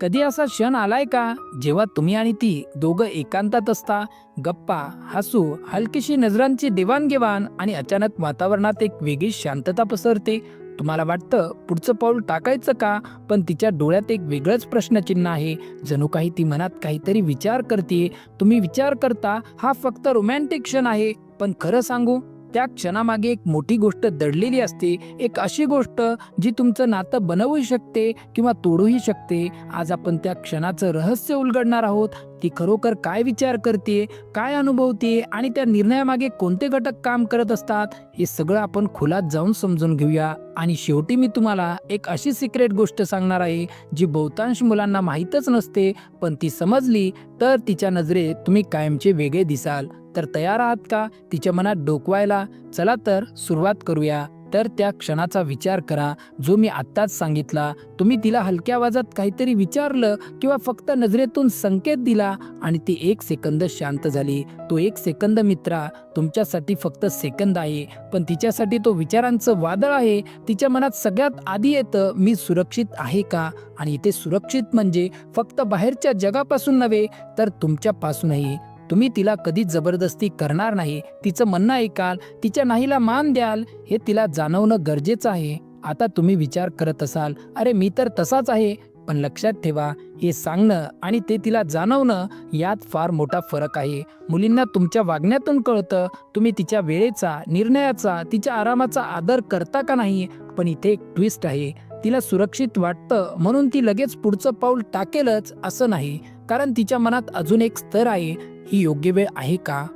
कधी असा क्षण आलाय का जेव्हा तुम्ही आणि ती दोघं एकांतात असता गप्पा हसू हलकीशी नजरांची देवाणघेवाण आणि अचानक वातावरणात एक वेगळी शांतता पसरते? तुम्हाला वाटतं पुढचं पाऊल टाकायचं का? पण तिच्या डोळ्यात एक वेगळंच प्रश्नचिन्ह आहे. जणू काही ती मनात काहीतरी विचार करते तुम्ही विचार करता हा फक्त रोमॅन्टिक क्षण आहे. पण खरं सांगू त्या क्षणामागे एक मोठी गोष्ट दडलेली असते. एक अशी गोष्ट जी तुमचं नातं बनवू शकते किंवा तोडूही शकते. आज आपण त्या क्षणाचं रहस्य उलगडणार आहोत. ती खरोखर काय विचार करते काय अनुभवते आणि त्या निर्णयामागे कोणते घटक काम करत असतात हे सगळं आपण खोलात जाऊन समजून घेऊया. आणि शेवटी मी तुम्हाला एक अशी सिक्रेट गोष्ट सांगणार आहे जी बहुतांश मुलांना माहीतच नसते पण ती समजली तर तिच्या नजरेत तुम्ही कायमचे वेगळे दिसाल. तर तयार आहात का? तिच्या मनात डोकवायला? चला तर सुरुवात करूया. तर त्या क्षणाचा विचार करा. जो मी आत्ताच सांगितला तुम्ही तिला हलक्या आवाजात काहीतरी विचारलं किंवा फक्त नजरेतून संकेत दिला आणि ती एक सेकंद शांत झाली. तो एक सेकंद मित्रा तुमच्यासाठी फक्त सेकंद आहे पण तिच्यासाठी तो विचारांचं वादळ आहे. तिच्या मनात सगळ्यात आधी येतं मी सुरक्षित आहे का? आणि इथे सुरक्षित म्हणजे फक्त बाहेरच्या जगापासून नव्हे तर तुमच्यापासूनही. तुम्ही तिला कधी जबरदस्ती करणार नाही. तिचं म्हणणं ऐकाल तिच्या नाहीला मान द्याल हे तिला जाणवणं गरजेचं आहे. आता तुम्ही विचार करत असाल अरे मी तर तसाच आहे. पण लक्षात ठेवा हे सांगणं आणि ते तिला जाणवणं यात फार मोठा फरक आहे. मुलींना तुमच्या वागण्यातून कळतं तुम्ही तिच्या वेळेचा निर्णयाचा तिच्या आरामाचा आदर करता का नाही? पण इथे एक ट्विस्ट आहे. तिला सुरक्षित वाटतं म्हणून ती लगेच पुढचं पाऊल टाकेलच असं नाही. कारण तिच्या मनात अजून एक स्तर आहे. ही योग्य वेळ आहे का?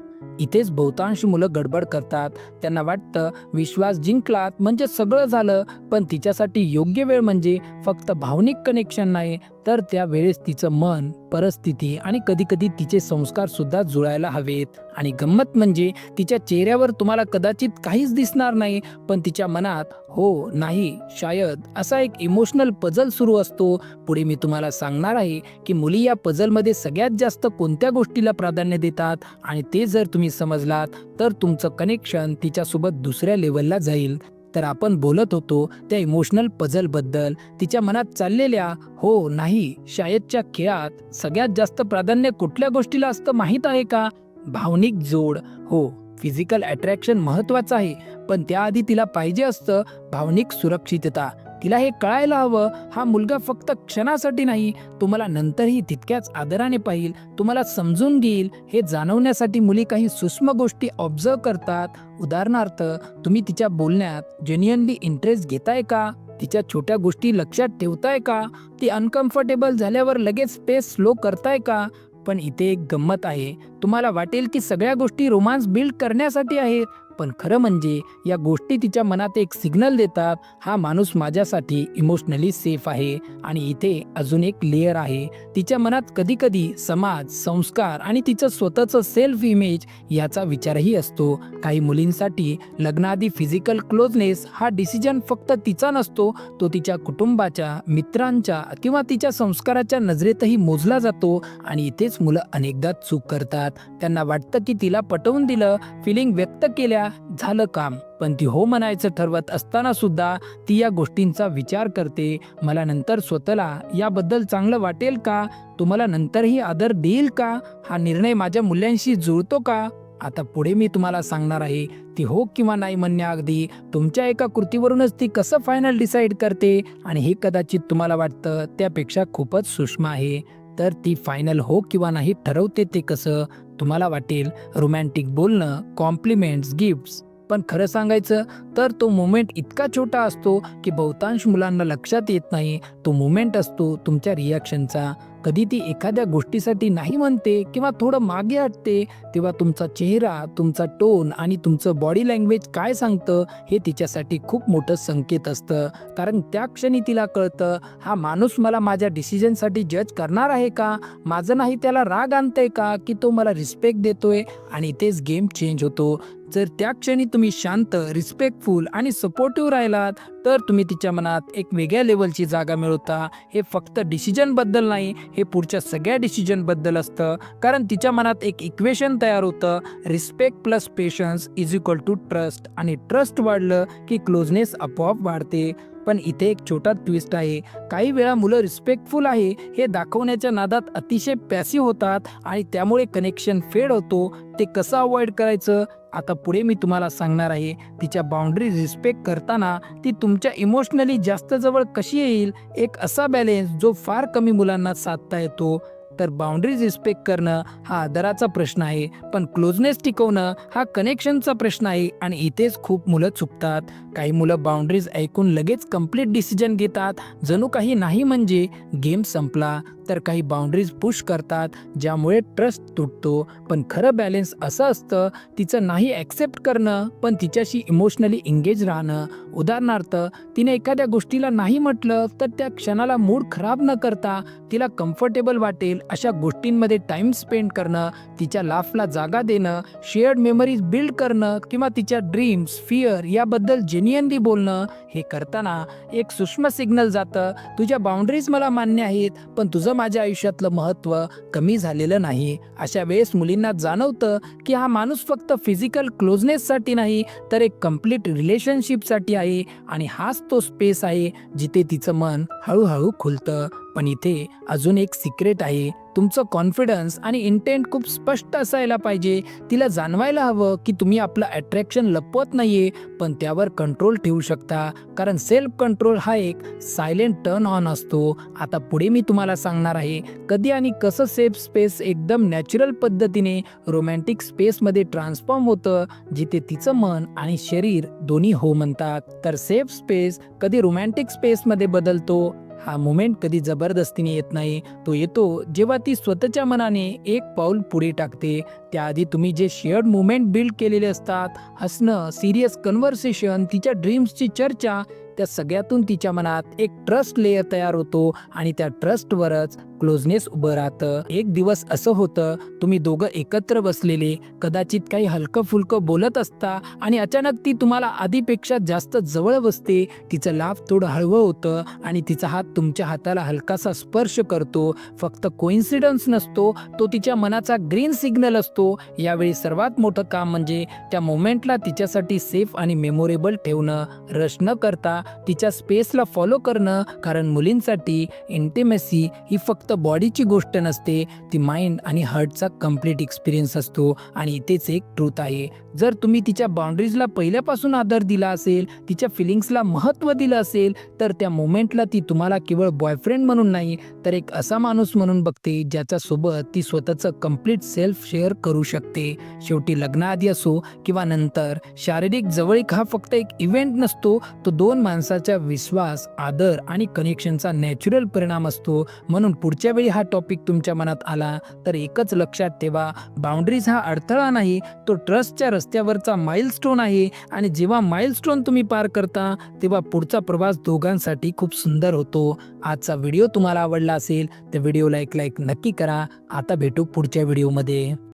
इथेच बहुतांश मुलं गडबड करतात. त्यांना वाटतं विश्वास जिंकलात म्हणजे सगळं झालं पण तिच्यासाठी योग्य वेळ म्हणजे फक्त भावनिक कनेक्शन नाही तर त्या वेळेस तिचं मन परिस्थिती आणि कधीकधी तिचे संस्कार सुद्धा जुळायला हवेत. आणि गंमत म्हणजे तिच्या चेहऱ्यावर तुम्हाला कदाचित काहीच दिसणार नाही पण तिच्या मनात हो नाही शायद असा एक इमोशनल पझल सुरू असतो. पुढे मी तुम्हाला सांगणार आहे की मुली या पझलमध्ये सगळ्यात जास्त कोणत्या गोष्टीला प्राधान्य देतात? आणि ते जर तुम्ही समजलात तर तुमचं कनेक्शन तिच्यासोबत दुसऱ्या लेवलला जाईल. तर आपण बोलत होतो त्या इमोशनल पझलबद्दल तिच्या मनात चाललेल्या हो नाही शाळेतच्या खेळात सगळ्यात जास्त प्राधान्य कुठल्या गोष्टीला असतं माहीत आहे का? भावनिक जोड. हो फिजिकल अट्रॅक्शन महत्वाचं आहे पण त्याआधी तिला पाहिजे असतं भावनिक सुरक्षितता. तिला हे कळायला हवं. हा मुलगा फक्त क्षणासाठी नाही तुम्हाला नंतरही तितक्याच आदराने पाहिल तुम्हाला समजून घेईल. हे जाणवण्यासाठी मुली काही सूक्ष्म गोष्टी ऑब्झर्व करतात. उदाहरणार्थ तुम्ही तिच्या बोलण्यात जेन्युअनली इंटरेस्ट घेताय का? तिच्या छोट्या गोष्टी लक्षात ठेवताय का? ती अनकम्फर्टेबल झाल्यावर लगेच स्पेस स्लो करताय का? पण इथे एक गंमत आहे. तुम्हाला वाटेल की सगळ्या गोष्टी रोमांस बिल्ड करण्यासाठी आहेत पण खरं म्हणजे या गोष्टी तिच्या मनात एक सिग्नल देतात हा माणूस माझ्यासाठी इमोशनली सेफ आहे आणि इथे अजून एक लेअर आहे. तिच्या मनात कधीकधी समाज संस्कार आणि तिचं स्वतःचं सेल्फ इमेज याचा विचारही असतो. काही मुलींसाठी लग्नाआधी फिजिकल क्लोजनेस हा डिसिजन फक्त तिचा नसतो तो तिच्या कुटुंबाच्या मित्रांच्या किंवा तिच्या संस्काराच्या नजरेतही मोजला जातो आणि इथेच मुलं अनेकदा चूक करतात. त्यांना वाटतं की तिला पटवून दिलं फिलिंग व्यक्त केल्या झालं काम. पण ती हो म्हणायचं ठरवत असताना सुद्धा ती या गोष्टींचा विचार करते मला नंतर स्वतःला याबद्दल चांगलं वाटेल का? तुम्हाला नंतरही आदर देईल का? हा निर्णय माझ्या मूल्यांशी जुळतो का? आता पुढे मी तुम्हाला सांगणार आहे ती हो किंवा नाही म्हणण्या अगदी तुमच्या एका कृतीवरूनच ती कसं फायनल डिसाईड करते आणि हे कदाचित तुम्हाला वाटतं त्यापेक्षा खूपच सूक्ष्म आहे. तर ती फायनल हो किंवा नाही ठरवते ते कसं? तुम्हाला वाटेल रोमॅन्टिक बोलणं कॉम्प्लिमेंट्स गिफ्ट्स. पण खरं सांगायचं तर तो मुमेंट इतका छोटा असतो की बहुतांश मुलांना लक्षात येत नाही. तो मुमेंट असतो तुमच्या रिॲक्शनचा कधी ती एखाद्या गोष्टीसाठी नाही म्हणते किंवा थोडं मागे हटते तेव्हा तुमचा चेहरा तुमचा टोन आणि तुमचं बॉडी लँग्वेज काय सांगतं हे तिच्यासाठी खूप मोठं संकेत असतं. कारण त्या क्षणी तिला कळतं हा माणूस मला माझ्या डिसिजनसाठी जज करणार आहे का? माझं नाही त्याला राग आणतंय का? की तो मला रिस्पेक्ट देतोय? आणि तेच गेम चेंज होतो. जर त्या क्षणी तुम्ही शांत रिस्पेक्टफुल आणि सपोर्टिव्ह राहिलात तर तुम्ही तिच्या मनात एक वेगळ्या लेवलची जागा मिळवता. हे फक्त डिसिजनबद्दल नाही हे पुढच्या सगळ्या डिसिजनबद्दल असतं. कारण तिच्या मनात एक इक्वेशन तयार होतं. Respect plus patience is equal to trust आणि ट्रस्ट वाढलं की क्लोजनेस आपोआप वाढते. पण इथे एक छोटा ट्विस्ट आहे. काही वेळा मुलं रिस्पेक्टफुल आहे हे दाखवण्याच्या नादात अतिशय पॅसिव्ह होतात आणि त्यामुळे कनेक्शन फेड होतो. ते कसं अवॉइड करायचं? आता पुढे मी तुम्हाला सांगणार आहे. तिच्या बाउंड्री रिस्पेक्ट करताना ती तुमच्या इमोशनली जास्त जवळ कशी येईल? एक असा बॅलेन्स जो फार कमी मुलांना साधता येतो. तर बाउंड्रीज रिस्पेक्ट करणं हा आदराचा प्रश्न आहे. पण क्लोजनेस टिकवणं हा कनेक्शनचा प्रश्न आहे आणि इथेच खूप मुलं चुकतात. काही मुलं बाउंड्रीज ऐकून लगेच कंप्लीट डिसिजन घेतात. जणू काही नाही म्हणजे गेम संपला तर काही बाउंड्रीज पुश करतात ज्यामुळे ट्रस्ट तुटतो. पण खरं बॅलेन्स असं असतं तिचं नाही ॲक्सेप्ट करणं पण तिच्याशी इमोशनली एंगेज राहणं. उदाहरणार्थ तिने एखाद्या गोष्टीला नाही म्हटलं तर त्या क्षणाला मूड खराब न करता तिला कम्फर्टेबल वाटेल अशा गोष्टींमध्ये टाईम स्पेंड करणं तिच्या लाफला जागा देणं शेअर्ड मेमरीज बिल्ड करणं किंवा तिच्या ड्रीम्स फिअर याबद्दल जेन्युअनली बोलणं हे करताना एक सूक्ष्म सिग्नल जातं. तुझ्या बाउंड्रीज मला मान्य आहेत पण तुझं माझ्या आयुष्यातलं महत्त्व कमी झालेलं नाही. अशा वेळेस मुलींना जाणवतं की हा माणूस फक्त फिजिकल क्लोजनेससाठी नाही तर एक कंप्लीट रिलेशनशिपसाठी आहे. आणि हाच तो स्पेस आहे जिथे तिचं मन हळूहळू खुलतं. पण इथे अजून एक सिक्रेट आहे. तुमचं कॉन्फिडन्स आणि इंटेंट खूप स्पष्ट असायला पाहिजे. तिला जाणवायला हवं की तुम्ही आपलं अट्रॅक्शन लपवत नाहीये पण त्यावर कंट्रोल ठेवू शकता. कारण सेल्फ कंट्रोल हा एक सायलेंट टर्न ऑन असतो. आता पुढे मी तुम्हाला सांगणार आहे कधी आणि कसं सेफ स्पेस एकदम नॅचरल पद्धतीने रोमॅन्टिक स्पेसमध्ये ट्रान्सफॉर्म होतं जिथे तिचं मन आणि शरीर दोन्ही हो म्हणतात. तर सेफ स्पेस कधी रोमॅन्टिक स्पेसमध्ये बदलतो हा मुमेंट कधी जबरदस्तीने येत नाही तो येतो जेव्हा ती स्वतःच्या मनाने एक पाऊल पुढे टाकते. त्याआधी तुम्ही जे शेअर्ड मुवमेंट बिल्ड केलेले असतात हसणं सिरियस कन्व्हर्सेशन तिच्या ड्रीम्सची चर्चा त्या सगळ्यातून तिच्या मनात एक ट्रस्ट लेअर तयार होतो आणि त्या ट्रस्टवरच क्लोजनेस उभं राहतं. एक दिवस असं होतं तुम्ही दोघं एकत्र बसलेले कदाचित काही हलकं फुलकं बोलत असता आणि अचानक ती तुम्हाला आधीपेक्षा जास्त जवळ बसते तिचं लाभ थोडं हळवं होतं आणि तिचा हात तुमच्या हाताला हलकासा स्पर्श करतो. फक्त कोइन्सिडन्स नसतो तो तिच्या मनाचा ग्रीन सिग्नल असतो. यावेळी सर्वात मोठं काम म्हणजे त्या मोमेंटला तिच्यासाठी सेफ आणि मेमोरेबल ठेवणं. रश न करता तिच्या स्पेसला फॉलो करणं कारण मुलींसाठी इंटिमेसी ही फक्त फक्त बॉडीची गोष्ट नसते ती माइंड आणि हार्टचा कंप्लीट एक्सपिरियन्स असतो आणि इथेच एक ट्रूथ आहे. जर तुम्ही तिच्या बाउंड्रीजला पहिल्यापासून आदर दिला असेल तिच्या फिलिंग्सला महत्त्व दिलं असेल तर त्या मोमेंटला ती तुम्हाला केवळ बॉयफ्रेंड म्हणून नाही तर एक असा माणूस म्हणून बघते ज्याच्यासोबत ती स्वतःचं कंप्लीट सेल्फ शेअर करू शकते. शेवटी लग्नाआधी असो किंवा नंतर शारीरिक जवळीक हा फक्त एक इव्हेंट नसतो तो दोन माणसाचा विश्वास आदर आणि कनेक्शनचा नॅचरल परिणाम असतो. म्हणून पुढच्या वेळी हा टॉपिक तुमच्या मनात आला तर एकच लक्षात ठेवा बाउंड्रीज हा अडथळा नाही तो ट्रस्टच्या रस्त्यावरचा माइलस्टोन आहे आणि जेव्हा माइलस्टोन तुम्ही पार करता तेव्हा पुढचा प्रवास दोघांसाठी खूप सुंदर होतो. आजचा व्हिडिओ तुम्हाला आवडला असेल तर व्हिडिओला एक लाईक नक्की करा. आता भेटू पुढच्या व्हिडिओमध्ये